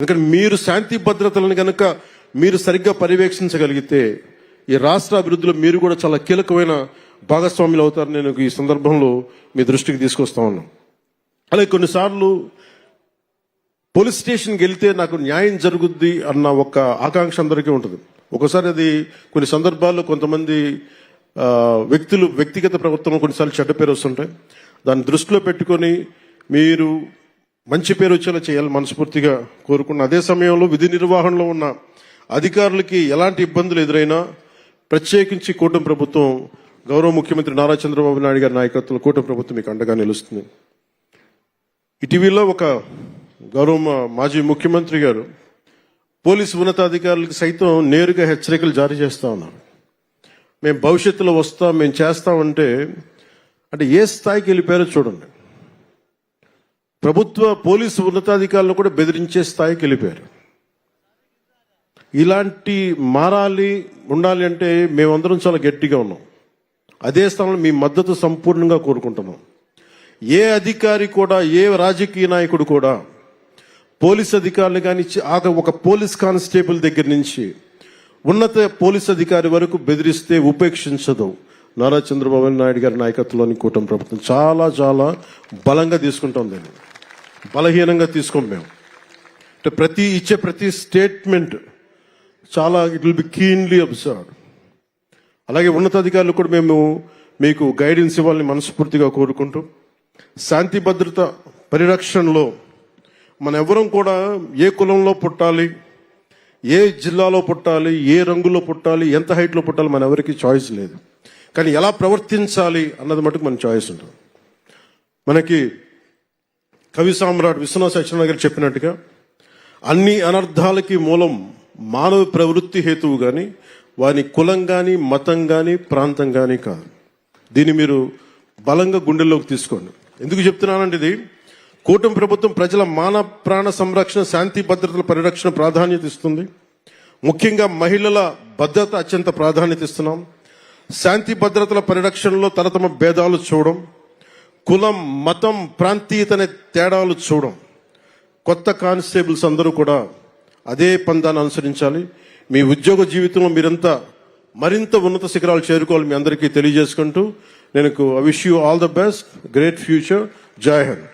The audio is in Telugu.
ఎందుకంటే మీరు శాంతి భద్రతలను కనుక మీరు సరిగ్గా పర్యవేక్షించగలిగితే ఈ రాష్ట్ర అభివృద్ధిలో మీరు కూడా చాలా కీలకమైన భాగస్వాములు అవుతారని నేను ఈ సందర్భంలో మీ దృష్టికి తీసుకొస్తా ఉన్నాను. అలాగే కొన్నిసార్లు పోలీస్ స్టేషన్కి వెళ్తే నాకు న్యాయం జరుగుద్ది అన్న ఒక ఆకాంక్ష అందరికీ ఉంటుంది. ఒకసారి అది కొన్ని సందర్భాల్లో కొంతమంది వ్యక్తులు వ్యక్తిగత ప్రవర్తన కొన్నిసార్లు చెడ్డ పేరు వస్తుంటాయి. దాన్ని దృష్టిలో పెట్టుకొని మీరు మంచి పేరు వచ్చేలా చేయాలి మనస్ఫూర్తిగా కోరుకున్న. అదే సమయంలో విధి నిర్వహణలో ఉన్న అధికారులకి ఎలాంటి ఇబ్బందులు ఎదురైనా ప్రత్యేకించి కూటమి ప్రభుత్వం గౌరవ ముఖ్యమంత్రి నారా చంద్రబాబు నాయుడు గారి నాయకత్వంలో కూటమి ప్రభుత్వం మీకు అండగా నిలుస్తుంది. ఇటీవల ఒక గౌరవ మాజీ ముఖ్యమంత్రి గారు పోలీసు ఉన్నతాధికారులకు సైతం నేరుగా హెచ్చరికలు జారీ చేస్తా ఉన్నారు. మేము భవిష్యత్తులో వస్తాం మేము చేస్తామంటే అంటే ఏ స్థాయికి వెళ్ళిపోయారో చూడండి. ప్రభుత్వ పోలీసు ఉన్నతాధికారులు కూడా బెదిరించే స్థాయికి వెళ్ళిపోయారు. ఇలాంటి మారాలి ఉండాలి అంటే మేమందరం చాలా గట్టిగా ఉన్నాం. అదే స్థానంలో మీ మద్దతు సంపూర్ణంగా కోరుకుంటున్నాం. ఏ అధికారి కూడా ఏ రాజకీయ నాయకుడు కూడా పోలీస్ అధికారులు కానీ ఒక పోలీస్ కానిస్టేబుల్ దగ్గర నుంచి ఉన్నత పోలీస్ అధికారి వరకు బెదిరిస్తే ఉపేక్షించదు. నారా చంద్రబాబు నాయుడు గారి నాయకత్వంలోని కూటమి ప్రభుత్వం. చాలా చాలా బలంగా తీసుకుంటాం దీన్ని బలహీనంగా తీసుకోం మేము. అంటే ప్రతి ఇచ్చే ప్రతి స్టేట్మెంట్ చాలా it will be keenly observe అలాగే ఉన్నతాధికారులు కూడా మేము మీకు గైడెన్స్ ఇవ్వాలని మనస్ఫూర్తిగా కోరుకుంటూ శాంతి భద్రత పరిరక్షణలో మన ఎవరం కూడా ఏ కులంలో పుట్టాలి ఏ జిల్లాలో పుట్టాలి ఏ రంగులో పుట్టాలి ఎంత హైట్లో పుట్టాలి మన ఎవరికి చాయిస్ లేదు. కానీ ఎలా ప్రవర్తించాలి అన్నది మటుకు మన చాయిస్ ఉంటుంది. మనకి కవి సామ్రాట్ విశ్వనాథ్ సత్యనారాయణ గారు చెప్పినట్టుగా అన్ని అనర్థాలకి మూలం మానవ ప్రవృత్తి హేతువు కానీ వాని కులం కానీ మతం కానీ ప్రాంతం కానీ కాదు. దీన్ని మీరు బలంగా గుండెల్లోకి తీసుకోండి. ఎందుకు చెప్తున్నానంటే ఇది కూటమి ప్రభుత్వం ప్రజల మాన ప్రాణ సంరక్షణ శాంతి భద్రతల పరిరక్షణ ప్రాధాన్యత ఇస్తుంది. ముఖ్యంగా మహిళల భద్రత అత్యంత ప్రాధాన్యత ఇస్తున్నాం. శాంతి భద్రతల పరిరక్షణలో తరతమ భేదాలు చూడడం కులం మతం ప్రాంతీయత అనే తేడాలు చూడం. కొత్త కానిస్టేబుల్స్ అందరూ కూడా అదే పందాన్ని అనుసరించాలి. మీ ఉద్యోగ జీవితంలో మీరంతా మరింత ఉన్నత శిఖరాలు చేరుకోవాలి మీ అందరికీ తెలియజేసుకుంటూ నేను I wish you all the best great future Jai Hind.